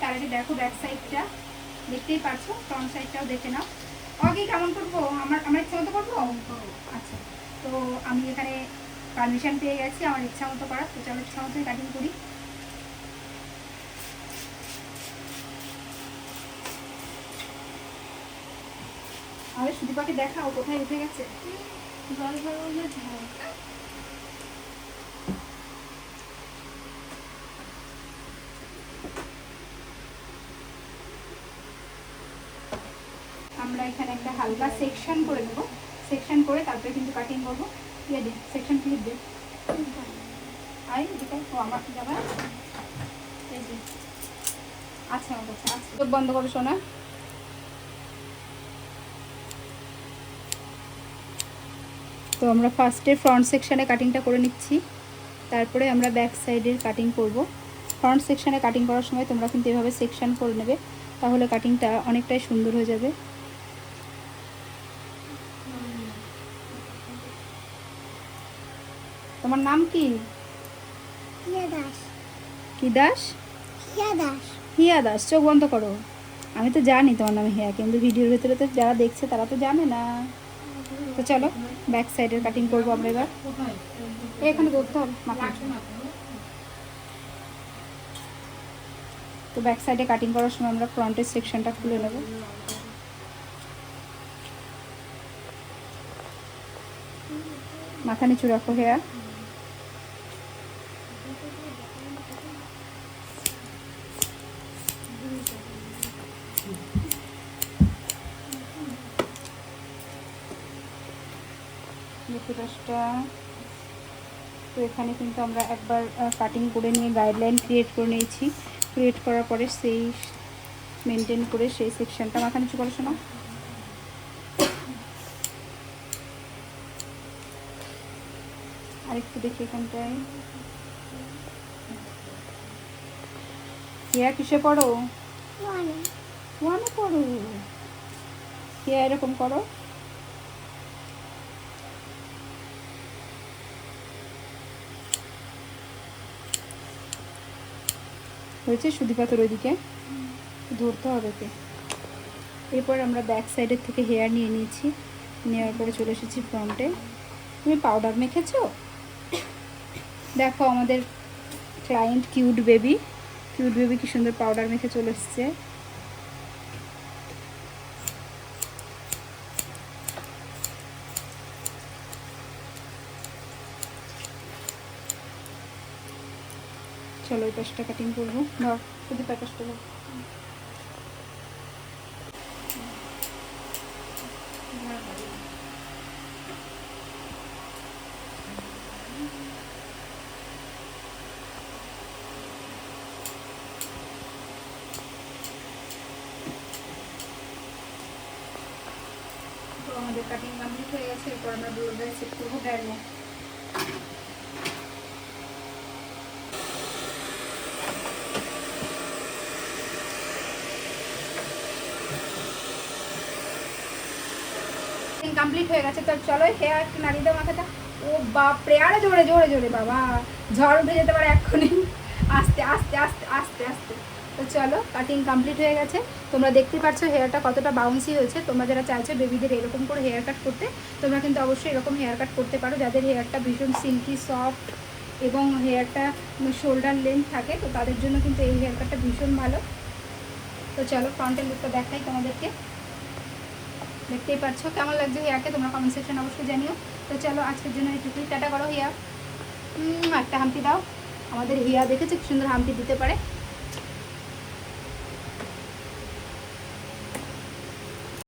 তার আগে দেখো ব্যাক সাইডটা দেখতেই পাচ্ছো ফ্রন্ট সাইডটাও দেখে নাও। ওকে কেমন করব? আমার আমার ইচ্ছা মতো আচ্ছা তো আমি এখানে পারমিশন পেয়ে গেছি, আমার ইচ্ছা মতো করার। তো চলো, ইচ্ছা মতোই কাটিং করি। আরে সুদীপাকে দেখাও কোথায় উঠে গেছে? জল ভরে ঝাল। আমরা এখানে একটা হালকা সেকশন করে দেবো। সেকশন করে তারপরে কিন্তু কাটিং করব। ইয়ে দে সেকশন ক্লিপ দে। আই এদিকে ও আমার যাবে এই যে। আচ্ছা আমার কাছে আছে। বন্ধ করো শোনা তো আমরা ফার্স্টে ফ্রন্ট সেকশানে কাটিংটা করে নিচ্ছি। তারপরে আমরা ব্যাক সাইডের কাটিং করব। ফ্রন্ট সেকশানে কাটিং করার সময় তোমরা কিন্তু এভাবে সেকশান করে নেবে তাহলে কাটিংটা অনেকটাই সুন্দর হয়ে যাবে। তোমার নাম কি? হিয়া দাস। কি দাস? হিয়া দাস। হিয়া দাস চোখ বন্ধ করো। আমি তো জানি তোমার নাম হিয়া কিন্তু ভিডিওর ভিতরে তো যারা দেখছে তারা তো জানে না। তো চলো ব্যাক সাইডের কাটিং করব আমরা এবার। এখানে ধরতে হবে। তো ব্যাক সাইডে কাটিং করার সময় আমরা ফ্রন্টের সেকশনটা খুলে নেব। মাথা নিচু রাখো হেয়া লেখুরাসটা তো এখানে কিন্তু আমরা একবার কাটিং করে নিয়ে গাইডলাইন ক্রিয়েট করে নিয়েছি। ক্রিয়েট করার পরে সেই মেনটেন করে সেই সেকশনটা মাথা নিচু করে শোনা। আরেকটু দেখি এখানটায়। হিয়া কিসে পড়ো? ওয়ানে পড়ো? হিয়া এরকম করো। হয়েছে, সুদীপাতর ওইদিকে। ধরতে হবে কে এরপর আমরা ব্যাক সাইডের থেকে হেয়ার নিয়ে নিয়েছি। নেওয়ার পরে চলে এসেছি ফ্রন্টে তুমি পাউডার মেখেছ? দেখো আমাদের client cute baby cute baby কি সুন্দর পাউডার মেখে চলে এসছে। চলো এই পাশটা কাটিং করব। ধর শুধু প্যাকেজটা আমাদের কাটিং কমপ্লিট হয়ে গেছে, এরপর আমরা ব্লোডার সেট করব ব্যাগে কমপ্লিট হয়ে গেছে, তো চলো হেয়ার একটু নাড়িয়ে দাও মাথাটা। ও বাপরে, আরে জোরে জোরে জোরে বাবা। ঝড় উঠে যেতে পারে এক্ষুনি। আস্তে আস্তে আস্তে আস্তে আস্তে। তো চলো কাটিং কমপ্লিট হয়ে গেছে। তোমরা দেখতে পাচ্ছ হেয়ারটা কতটা বাউন্সি হয়েছে। তোমরা যারা চাইছো বেবিদের এরকম করে হেয়ার কাট করতে, তোমরা কিন্তু অবশ্যই এরকম হেয়ার কাট করতে পারো। যাদের হেয়ারটা ভীষণ সিল্কি সফট এবং হেয়ারটা শোল্ডার লেন্থ থাকে, তো তাদের জন্য কিন্তু এই হেয়ার কাটটা ভীষণ ভালো। তো চলো ফ্রন্টের লুকটা দেখাই তোমাদেরকে। দেখতেই পাচ্ছ। কেমন লাগছে হিয়াকে? তোমরা কমেন্ট সেকশন অবশ্যই জানিও। তো চলো, আজকের জন্য এইটুকুই টাটা করো হিয়া। একটা হাম্পি দাও। আমাদের হিয়া দেখেছে সুন্দর হাম্পি দিতে পারে।